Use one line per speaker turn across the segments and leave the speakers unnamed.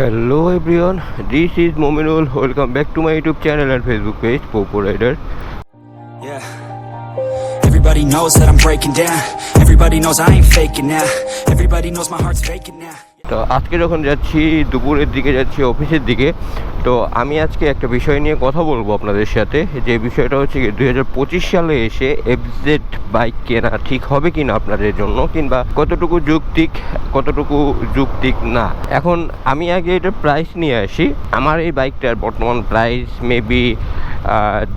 Hello everyone this is Mominul welcome back to my YouTube channel and Facebook page Popo
Rider Everybody knows that I'm breaking down. Everybody knows I ain't faking now. Everybody knows my heart's faking now.
তো আজকে যখন যাচ্ছি, দুপুরের দিকে যাচ্ছি, অফিসের দিকে, তো আমি আজকে একটা বিষয় নিয়ে কথা বলব আপনাদের সাথে। যে বিষয়টা হচ্ছে কি দুই হাজার পঁচিশ সালে এসে এফজেড বাইক কেনা ঠিক হবে কি না আপনাদের জন্য, কিংবা কতটুকু যুক্তিক কতটুকু যুক্তিক না। এখন আমি আগে এটা প্রাইস নিয়ে আসি। আমার এই বাইকটার বর্তমান প্রাইস মেবি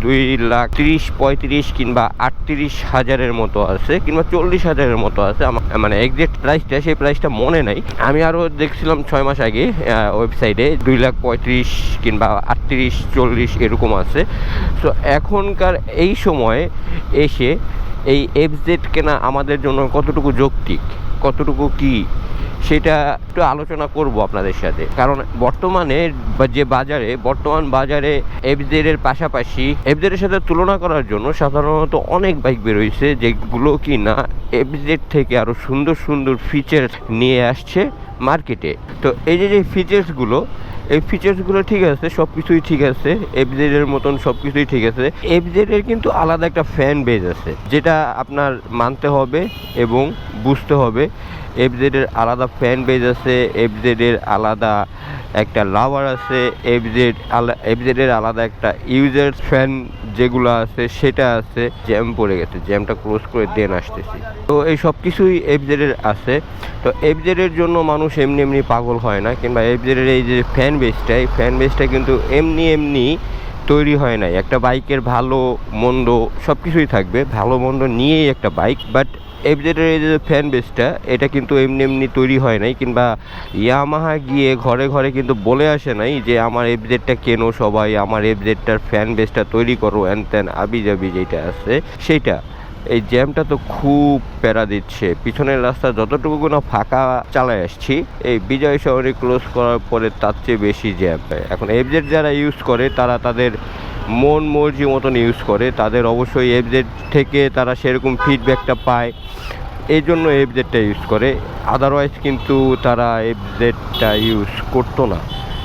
দুই লাখ তিরিশ, পঁয়ত্রিশ কিংবা আটত্রিশ হাজারের মতো আছে, কিংবা চল্লিশ হাজারের মতো আছে। মানে এক্সাক্ট প্রাইসটা সেই প্রাইসটা মনে নাই। আমি আরও দেখছিলাম ছয় মাস আগে ওয়েবসাইটে দুই লাখ পঁয়ত্রিশ কিংবা আটত্রিশ, চল্লিশ এরকম আছে। তো এখনকার এই সময়ে এসে এই এফজেড কেনা আমাদের জন্য কতটুকু যৌক্তিক? কতটুকু কি সেটা একটু আলোচনা করব আপনাদের সাথে। কারণ বর্তমানে যে বাজারে, বর্তমান বাজারে এফজেড এর পাশাপাশি এফজেড এর সাথে তুলনা করার জন্য সাধারণত অনেক বাইক বেরোইছে, যেগুলো কি না এফজেড থেকে আরও সুন্দর সুন্দর ফিচার্স নিয়ে আসছে মার্কেটে। তো এই যে যে ফিচার্সগুলো এই ফিচার্সগুলো ঠিক আছে সব কিছুই ঠিক আছে এফজেড এর মতন সব কিছুই ঠিক আছে। এফজেড এর কিন্তু আলাদা একটা ফ্যান বেজ আছে, যেটা আপনার মানতে হবে এবং বুঝতে হবে। এফজেড এর আলাদা ফ্যান বেজ আছে এফজেড এর আলাদা একটা লাভার আছে এফজেড আলা এফজেড এর আলাদা একটা ইউজার ফ্যান যেগুলো আছে, সেটা আছে জ্যাম পড়ে গেছে জ্যামটা ক্লোজ করে দেন আসতেছি। তো এই সব কিছুই এফজেড এর আছে। তো এফজেড এর জন্য মানুষ এমনি এমনি পাগল হয় না, কিংবা এফজেড এর এই যে ফ্যান বেসটা এই ফ্যান বেসটা কিন্তু এমনি এমনি তৈরি হয় নাই। একটা বাইকের ভালো মন্দ সব কিছুই থাকবে, ভালো মন্দ নিয়েই একটা বাইক বাট এফজেডের এই যে ফ্যান বেসটা এটা কিন্তু এমনি এমনি তৈরি হয় নাই, কিংবা ইয়ামাহা গিয়ে ঘরে ঘরে কিন্তু বলে আসে নাই যে, আমার এফজেডটা কেনো সবাই, আমার এফজেডটার ফ্যান বেসটা তৈরি করো অ্যান ত্যান আবি যাবি যেটা আছে, সেইটা। এই জ্যামটা তো খুব প্যারা দিচ্ছে। পিছনের রাস্তা যতটুকু না ফাঁকা চালায় আসছি, এই বিজয় শহরে ক্লোজ করার পরে তার চেয়ে বেশি জ্যাম এখন এফজেড যারা ইউজ করে, তারা তাদের মন মর্জি মতন ইউজ করে, তাদের অবশ্যই এফজেড থেকে তারা সেরকম ফিডব্যাকটা পায়। এই জন্য এফজেডটা ইউজ করে। আদারওয়াইজ কিন্তু তারা এফজেডটা ইউজ করতো না।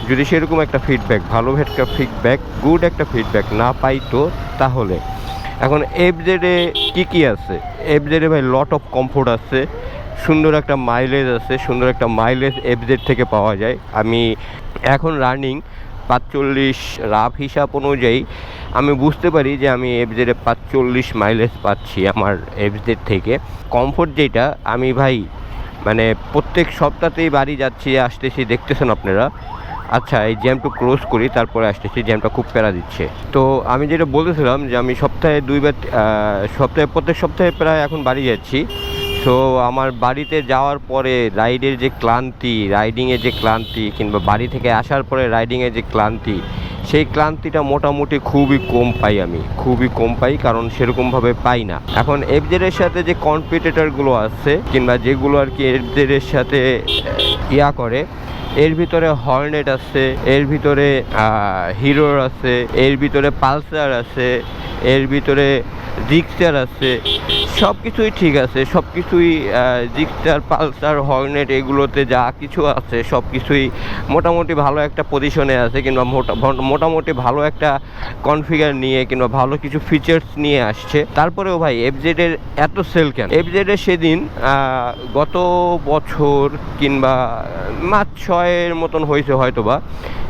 যদি সেরকম একটা ফিডব্যাক ভালো একটা ফিডব্যাক গুড একটা ফিডব্যাক না পাইতো, তাহলে। এখন এফজেডে কী কী আছে? এফজেডে ভাই লট অফ কমফোর্ট আছে। সুন্দর একটা মাইলেজ আছে, সুন্দর একটা মাইলেজ এফজেড থেকে পাওয়া যায়। আমি এখন রানিং পাঁচচল্লিশ রাফ হিসাব অনুযায়ী আমি বুঝতে পারি যে আমি এফজেডে পাঁচচল্লিশ মাইলেজ পাচ্ছি আমার এফজেড থেকে। কমফোর্ট যেটা, আমি ভাই মানে প্রত্যেক সপ্তাহতেই বাড়ি যাচ্ছি, আসতেছি, দেখতেছেন আপনারা? আচ্ছা এই জ্যামটা ক্লোজ করি, তারপরে আসতেছি জ্যামটা খুব প্যারা দিচ্ছে। তো আমি যেটা বলতেছিলাম যে আমি সপ্তাহে দুইবার সপ্তাহে, প্রত্যেক সপ্তাহে প্রায় এখন বাড়ি যাচ্ছি। সো আমার বাড়িতে যাওয়ার পরে রাইডের যে ক্লান্তি, রাইডিংয়ের যে ক্লান্তি কিংবা বাড়ি থেকে আসার পরে রাইডিংয়ের যে ক্লান্তি, সেই ক্লান্তিটা মোটামুটি খুবই কম পাই আমি। খুবই কম পাই কারণ সেরকমভাবে পাই না। এখন এফজেডের সাথে যে কম্পিটিটরগুলো আছে কিংবা যেগুলো আর কি এফজেডের সাথে ইয়া করে, এর ভিতরে হর্নেট আছে, এর ভিতরে হিরোর আছে, এর ভিতরে পালসার আছে এর ভিতরে জিক্সার আছে সব কিছুই ঠিক আছে সব কিছুই জিক্সার পালসার হর্নেট এগুলোতে যা কিছু আছে সব কিছুই মোটামুটি ভালো একটা পজিশনে আছে কিংবা মোটামুটি ভালো একটা কনফিগার নিয়ে কিংবা ভালো কিছু ফিচার্স নিয়ে আসছে। তারপরেও ভাই এফজেডের এত সেল কেন? এফজেডের সেদিন গত বছর কিংবা মাস ছয়ের মতন হয়েছে হয়তোবা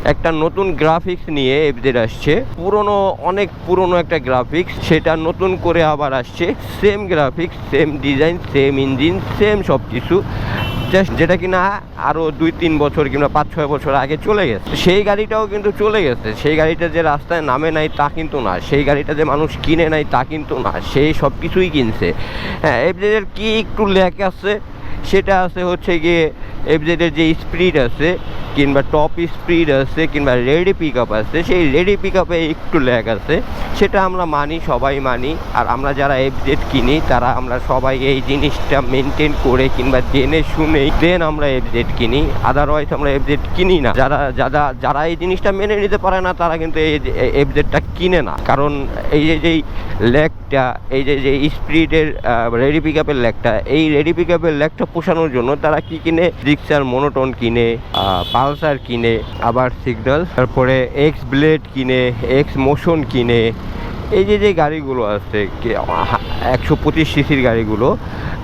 একটা নতুন গ্রাফিক্স নিয়ে এফজেড আসছে। পুরনো, অনেক পুরনো একটা গ্রাফিক্স সেটা নতুন করে আবার আসছে। Same graphics same design same engine same সব কিছু জাস্ট যেটা কিনা আরও দুই তিন বছর কিংবা পাঁচ ছয় বছর আগে চলে গেছে। সেই গাড়িটাও কিন্তু চলে গেছে। সেই গাড়িটা যে রাস্তায় নামে নাই তা কিন্তু না। সেই গাড়িটা যে মানুষ কিনে নাই তা কিন্তু না। সেই সব কিছুই কিনছে। হ্যাঁ এফজেডের কি একটু ল্যাক আছে, সেটা আছে হচ্ছে গিয়ে এফজেডের যে স্পিড আছে কিংবা টপ স্পিড আছে কিংবা রেডি পিক আপ আছে, সেই রেডি পিক আপে একটু ল্যাগ আছে। সেটা আমরা মানি, সবাই মানি। আর আমরা যারা এফজেড কিনি, তারা আমরা সবাই এই জিনিসটা মেনটেন করে কিংবা জেনে শুনেই দেন আমরা এফজেড কিনি। আদারওয়াইজ আমরা এফজেড কিনি না। যারা যারা যারা এই জিনিসটা মেনে নিতে পারে না, তারা কিন্তু এই এফজেডটা কিনে না। কারণ এই যে যেই ল্যাগ ল্যাগটা এই যে যে স্পিডের রেডি পিক আপের ল্যাগটা এই রেডি পিক আপের ল্যাগটা পোষানোর জন্য তারা কি কিনে? রিক্সার মনোটন কিনে পালসার কিনে, আবার সিগন্যাল তারপরে এক্স ব্লেড কিনে এক্স মোশন কিনে, এই যে যে গাড়িগুলো আছে একশো পঁচিশ সিসির গাড়িগুলো,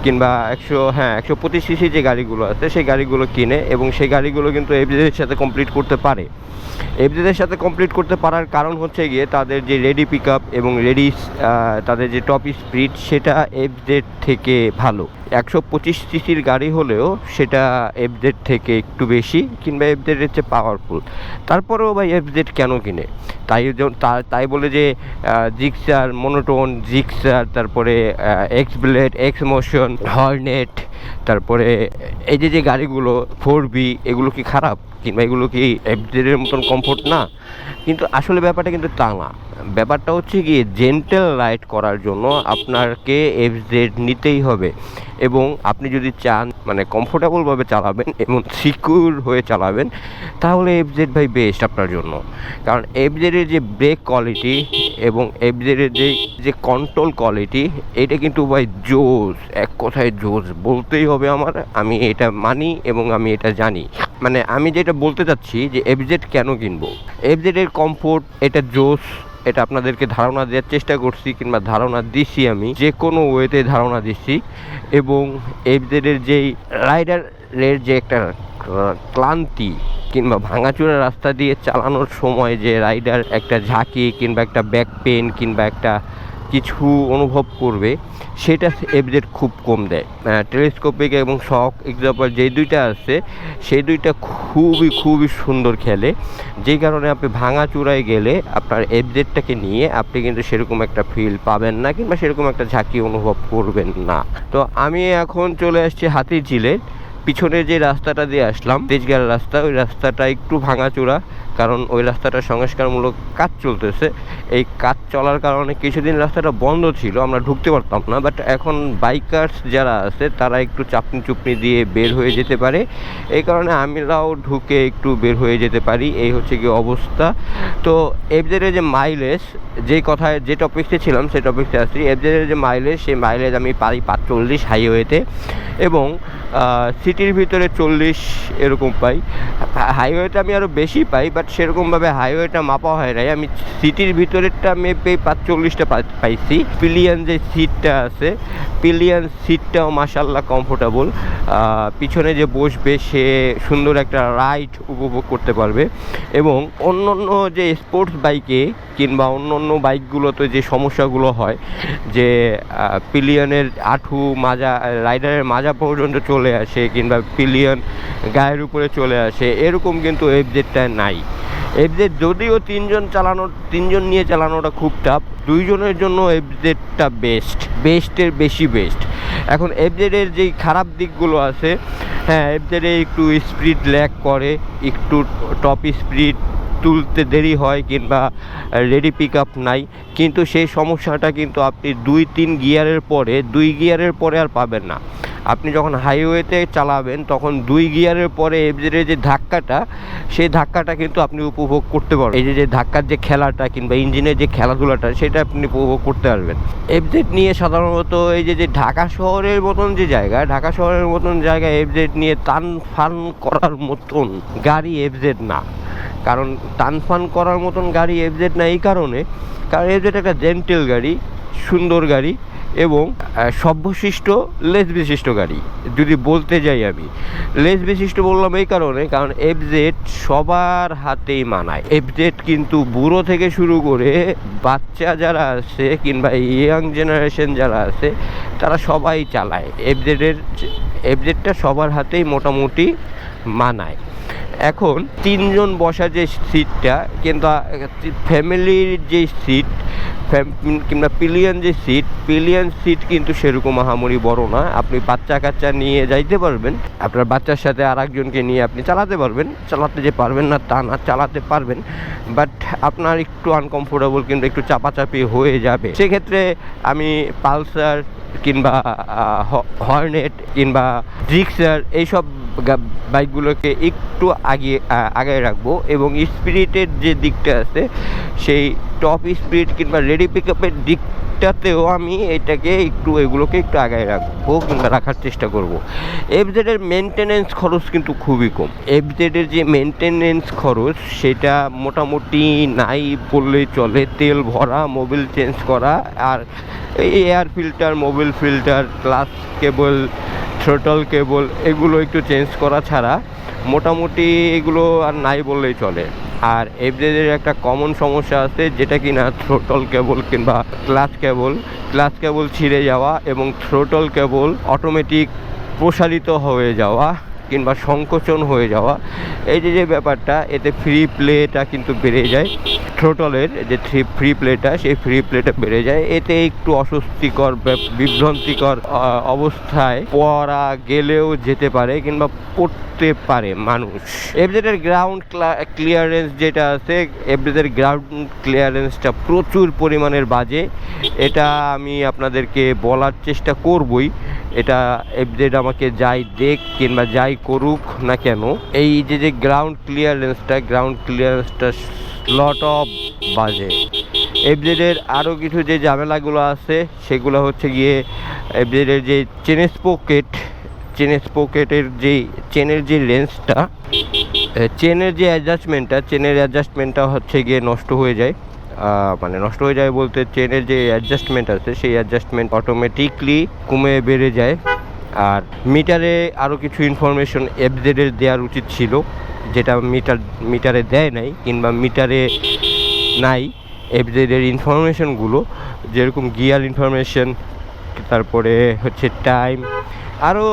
কিংবা একশো হ্যাঁ একশো পঁচিশ সিসির যে গাড়িগুলো আছে, সেই গাড়িগুলো কিনে, এবং সেই গাড়িগুলো কিন্তু এফজেদের সাথে কমপ্লিট করতে পারে। এফজেদের সাথে কমপ্লিট করতে পারার কারণ হচ্ছে গিয়ে তাদের যে রেডি পিক এবং রেডি তাদের যে টপ স্পিড সেটা এফজেড থেকে ভালো। একশো পঁচিশ সিসির গাড়ি হলেও সেটা এফজেড থেকে একটু বেশি কিংবা এফজেডের হচ্ছে পাওয়ারফুল তারপরেও ভাই এফজেড কেন কিনে? তাই তাই বলে যে জিক্সার মনোটোন জিক্সার তারপরে X Blade X motion Hornet তারপরে এই যে যে গাড়িগুলো ফোর বি এগুলো কি খারাপ? কিংবা এগুলো কি এফজেডের মতন কমফোর্ট না। কিন্তু আসলে ব্যাপারটা কিন্তু তা না। ব্যাপারটা হচ্ছে কি জেন্টেল রাইড করার জন্য আপনাকে এফজেড নিতেই হবে। এবং আপনি যদি চান মানে কমফোর্টেবলভাবে চালাবেন এবং সিকিউর হয়ে চালাবেন, তাহলে এফজেড ভাই বেস্ট আপনার জন্য। কারণ এফজেডের যে ব্রেক কোয়ালিটি এবং এফজেডের যে যে কন্ট্রোল কোয়ালিটি এটা কিন্তু ভাই জোস এক কথায় জোস বলতেই হবে আমার, আমি এটা মানি এবং আমি এটা জানি। মানে আমি যেটা বলতে চাচ্ছি যে এফজেড কেন কিনবো? এফজেডের কমফোর্ট এটা জোস এটা আপনাদেরকে ধারণা দেওয়ার চেষ্টা করছি কিংবা ধারণা দিছি আমি, যে কোনো ওয়েতে ধারণা দিছি। এবং এদের যেই রাইডারের যে একটা ক্লান্তি কিংবা ভাঙাচোরা রাস্তা দিয়ে চালানোর সময় যে রাইডার একটা ঝাঁকি কিংবা একটা ব্যাক পেন কিংবা একটা কিছু অনুভব করবে, সেটা এফজেড খুব কম দেয়। টেলিস্কোপিক এবং শক এক্সাম্পল যে দুইটা আছে, সেই দুইটা খুবই খুবই সুন্দর খেলে। যেই কারণে আপনি ভাঙা চূড়ায় গেলে আপনার এফজেডটাকে নিয়ে আপনি কিন্তু সেরকম একটা ফিল পাবেন না কিংবা সেরকম একটা ঝাঁকি অনুভব করবেন না। তো আমি এখন চলে আসছি হাতির ঝিলের পিছনে যে রাস্তাটা দিয়ে আসলাম তেজগার রাস্তা, ওই রাস্তাটা একটু ভাঙাচোরা, কারণ ওই রাস্তাটা সংস্কারমূলক কাজ চলতেছে। এই কাজ চলার কারণে কিছুদিন রাস্তাটা বন্ধ ছিল, আমরা ঢুকতে পারতাম না বাট এখন বাইকার্স যারা আছে, তারা একটু চাপনি চুপনি দিয়ে বের হয়ে যেতে পারে। এই কারণে আমরাও ঢুকে একটু বের হয়ে যেতে পারি, এই হচ্ছে কি অবস্থা। তো এফজেডের যে মাইলেজ যে কথায় যে টপিক্সে ছিলাম, সেই টপিক্সে আসছি। এফজেডের যে মাইলেজ সেই মাইলেজ আমি পাই পাঁচচল্লিশ হাইওয়েতে এবং সিটির ভিতরে চল্লিশ এরকম পাই। হাইওয়েটা আমি আরও বেশি পাই বাট সেরকমভাবে হাইওয়েটা মাপা হয় নাই। আমি সিটির ভিতরেরটা আমি পেয়ে পাঁচচল্লিশটা পাইছি। পিলিয়ান যে সিটটা আছে পিলিয়ান সিটটাও মাসাল্লাহ কমফোর্টেবল পিছনে যে বসবে সে সুন্দর একটা রাইড উপভোগ করতে পারবে। এবং অন্য অন্য যে স্পোর্টস বাইকে কিংবা অন্য অন্য বাইকগুলোতে যে সমস্যাগুলো হয়, যে পিলিয়নের আঠু মাজা রাইডারের মাজা পর্যন্ত চলে আসে কিংবা পিলিয়ন গায়ের উপরে চলে আসে, এরকম কিন্তু এফজেডটায় নাই। এফজেড যদিও তিনজন চালানো, তিনজন নিয়ে চালানোটা খুব টাফ দুইজনের জন্য এফজেডটা বেস্ট বেস্টের বেশি বেস্ট এখন এফজেডের যেই খারাপ দিকগুলো আছে হ্যাঁ এফজেডে একটু স্পিড ল্যাক করে, একটু টপ স্পিড তুলতে দেরি হয় কিংবা রেডি পিক আপ নাই, কিন্তু সেই সমস্যাটা কিন্তু আপনি দুই, তিন গিয়ারের পরে, দুই গিয়ারের পরে আর পাবেন না। আপনি যখন হাইওয়েতে চালাবেন, তখন দুই গিয়ারের পরে এফজেডের যে ধাক্কাটা, সেই ধাক্কাটা কিন্তু আপনি উপভোগ করতে পারবেন। এই যে যে ধাক্কার যে খেলাটা কিংবা ইঞ্জিনের যে খেলাধুলাটা, সেটা আপনি উপভোগ করতে পারবেন। এফজেড নিয়ে সাধারণত এই যে যে ঢাকা শহরের মতন যে জায়গা, ঢাকা শহরের মতন জায়গায় এফজেড নিয়ে টান ফান করার মতন গাড়ি এফজেড না। কারণ টানফান করার মতন গাড়ি এফজেড না এই কারণে। কারণ এফজেড একটা জেন্টেল গাড়ি, সুন্দর গাড়ি। এবং সভ্যশিষ্ট লেস বিশিষ্ট গাড়ি। যদি বলতে যাই আমি লেস বিশিষ্ট বললাম এই কারণে, কারণ এফজেড সবার হাতেই মানায়। এফজেড কিন্তু বুড়ো থেকে শুরু করে বাচ্চা যারা আছে কিংবা ইয়াং জেনারেশন যারা আছে, তারা সবাই চালায়। এফজেডের এফজেডটা সবার হাতেই মোটামুটি মানায়। এখন তিনজন বসা যে সিটটা কিন্তু ফ্যামিলির যে সিট কিংবা পিলিয়ন যে সিট, পিলিয়ন সিট কিন্তু সেরকম আহামরি বড় না। আপনি বাচ্চা কাচ্চা নিয়ে যাইতে পারবেন। আপনার বাচ্চার সাথে আর একজনকে নিয়ে আপনি চালাতে পারবেন। চালাতে যে পারবেন না তা না, চালাতে পারবেন। বাট আপনার একটু আনকমফোর্টেবল কিন্তু একটু চাপাচাপি হয়ে যাবে। সেক্ষেত্রে আমি পালসার কিংবা হর্নেট কিংবা জিক্সার, এইসব বাইকগুলোকে একটু আগিয়ে আগায় রাখব এবং স্পিরিটের যে দিকটা আছে, সেই টপ স্পিরিট কিংবা রেডি পিক আপের দিকটাতেও আমি এটাকে একটু, এগুলোকে একটু আগায় রাখব কিংবা রাখার চেষ্টা করব। এফজেডের মেনটেনেন্স খরচ কিন্তু খুবই কম। এফজেডের যে মেনটেনেন্স খরচ, সেটা মোটামুটি নাই বললেই চলে। তেল ভরা মোবিল চেঞ্জ করা, আর এই air filter Mobil filter clutch cable throttle cable এগুলো একটু চেঞ্জ করা ছাড়া মোটামুটি এগুলো আর নাই বললেই চলে। আর এফজেডের একটা কমন সমস্যা আছে, যেটা কি না থ্রোটল কেবল কিংবা ক্লাচ কেবল ক্লাচ কেবল ছিঁড়ে যাওয়া এবং থ্রোটল কেবল অটোমেটিক প্রসারিত হয়ে যাওয়া কিংবা সংকোচন হয়ে যাওয়া। এই যে যে ব্যাপারটা, এতে ফ্রি প্লেটা কিন্তু বেড়ে যায়। থ্রোটলের যে থ্রি ফ্রি প্লেটা সেই ফ্রি প্লেটা বেড়ে যায়। এতে একটু অস্বস্তিকর বিভ্রান্তিকর অবস্থায় পড়া গেলেও যেতে পারে কিংবা পড়তে পারে মানুষ। এফজেডের গ্রাউন্ড ক্লিয়ারেন্স যেটা আছে, এফজেডের গ্রাউন্ড ক্লিয়ারেন্সটা প্রচুর পরিমাণের বাজে। এটা আমি আপনাদেরকে বলার চেষ্টা করবই। এটা এফজেড আমাকে যাই দেখ কিংবা যাই করুক না কেন, এই যে যে গ্রাউন্ড ক্লিয়ারেন্সটা গ্রাউন্ড ক্লিয়ারেন্সটা লট অফ বাজে। এফজেডের আরও কিছু যে ঝামেলাগুলো আছে, সেগুলো হচ্ছে গিয়ে এফজেডের যে চেনেস পকেট চেনের পকেটের যে চেনের যে লেন্সটা চেনের যে অ্যাডজাস্টমেন্টটা চেনের অ্যাডজাস্টমেন্টটা হচ্ছে গিয়ে নষ্ট হয়ে যায়। মানে নষ্ট হয়ে যায় বলতে চেনের যে অ্যাডজাস্টমেন্ট আছে, সেই অ্যাডজাস্টমেন্ট অটোমেটিকলি কমে বেড়ে যায়। আর মিটারে আরও কিছু ইনফরমেশন এফজেডের দেওয়ার উচিত ছিল। যেটা মিটার মিটারে দেয় নাই কিংবা মিটারে নাই এফজেডের ইনফরমেশনগুলো যেরকম গিয়ার ইনফরমেশন তারপরে হচ্ছে টাইম আরও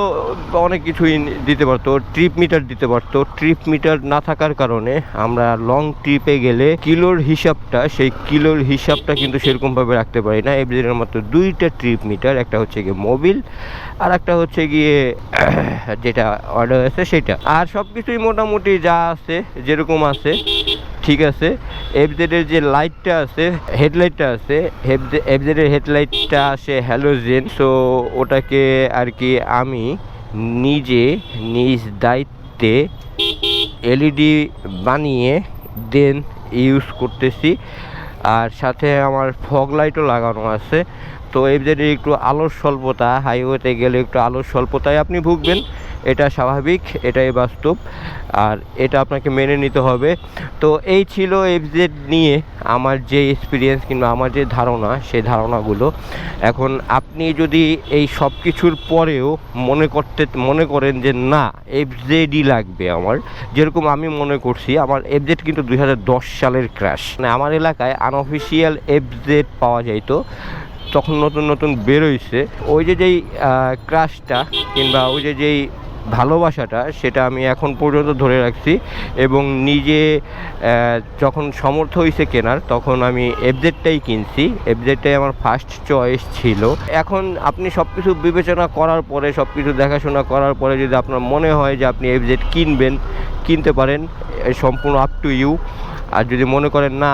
অনেক কিছুই দিতে পারতো ট্রিপ মিটার দিতে পারতো। ট্রিপ মিটার না থাকার কারণে আমরা লং ট্রিপে গেলে কিলোর হিসাবটা, সেই কিলোর হিসাবটা কিন্তু সেরকমভাবে রাখতে পারি না। এফজেডের মাত্র দুইটা ট্রিপ মিটার একটা হচ্ছে গিয়ে মোবিল আর একটা হচ্ছে গিয়ে যেটা অর্ডার আছে সেটা। আর সব কিছুই মোটামুটি যা আছে, যেরকম আছে ঠিক আছে। এফজেডের যে লাইটটা আছে হেডলাইটটা আছে এফজেডের হেডলাইটটা আসে হ্যালোজেন সো ওটাকে আর কি আমি নিজে নিজ দায়িত্বে এলইডি বানিয়ে দেন ইউজ করতেছি। আর সাথে আমার ফগ লাইটও লাগানো আছে। তো এফজেডের একটু আলোর স্বল্পতা হাইওয়েতে গেলে একটু আলোর স্বল্পতায় আপনি ভুগবেন। এটা স্বাভাবিক, এটাই বাস্তব। আর এটা আপনাকে মেনে নিতে হবে। তো এই ছিল এফজেড নিয়ে আমার যে এক্সপিরিয়েন্স কিংবা আমার যে ধারণা, সেই ধারণাগুলো। এখন আপনি যদি এই সব কিছুর পরেও মনে করতে, মনে করেন যে না এফজেডই লাগবে আমার, যেরকম আমি মনে করছি, আমার এফজেড কিন্তু দু হাজার দশ সালের ক্র্যাশ মানে আমার এলাকায় আনঅফিসিয়াল এফজেড পাওয়া যাইতো, তখন নতুন নতুন বেরোইছে ওই যে যেই ক্রাশটা কিংবা ওই যে যেই ভালোবাসাটা সেটা আমি এখন পর্যন্ত ধরে রাখছি এবং নিজে যখন সমর্থ হয়েছে কেনার, তখন আমি এফজেডটাই কিনছি। এফজেডটাই আমার ফার্স্ট চয়েস ছিল। এখন আপনি সব কিছু বিবেচনা করার পরে সব কিছু দেখাশোনা করার পরে যদি আপনার মনে হয় যে আপনি এফজেড কিনবেন, কিনতে পারেন সম্পূর্ণ আপ টু ইউ আর যদি মনে করেন, না,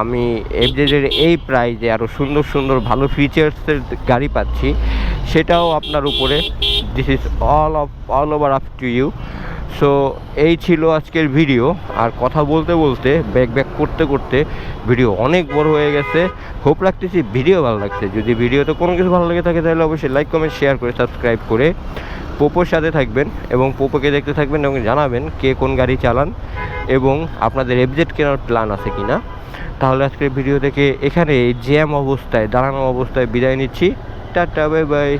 আমি এফজেডের এই প্রাইজে আরও সুন্দর সুন্দর ভালো ফিচার্সের গাড়ি পাচ্ছি, সেটাও আপনার উপরে this is all of all over up to you so এই ছিল আজকের ভিডিও আর কথা বলতে বলতে ব্যাক ব্যাক করতে করতে ভিডিও অনেক বড় হয়ে গেছে। হোপ রাখতেছি ভিডিও ভালো লাগছে। যদি ভিডিওতে কোনো কিছু ভালো লেগে থাকে, তাহলে অবশ্যই লাইক কমেন্ট শেয়ার করে সাবস্ক্রাইব করে পোপোর সাথে থাকবেন এবং পোপোকে দেখতে থাকবেন এবং জানাবেন কে কোন গাড়ি চালান এবং আপনাদের এফজেড কেনার প্ল্যান আছে কি না তাহলে আজকের ভিডিও থেকে এখানে জ্যাম অবস্থায়, দাঁড়ানো অবস্থায় বিদায় নিচ্ছি। Tata bye bye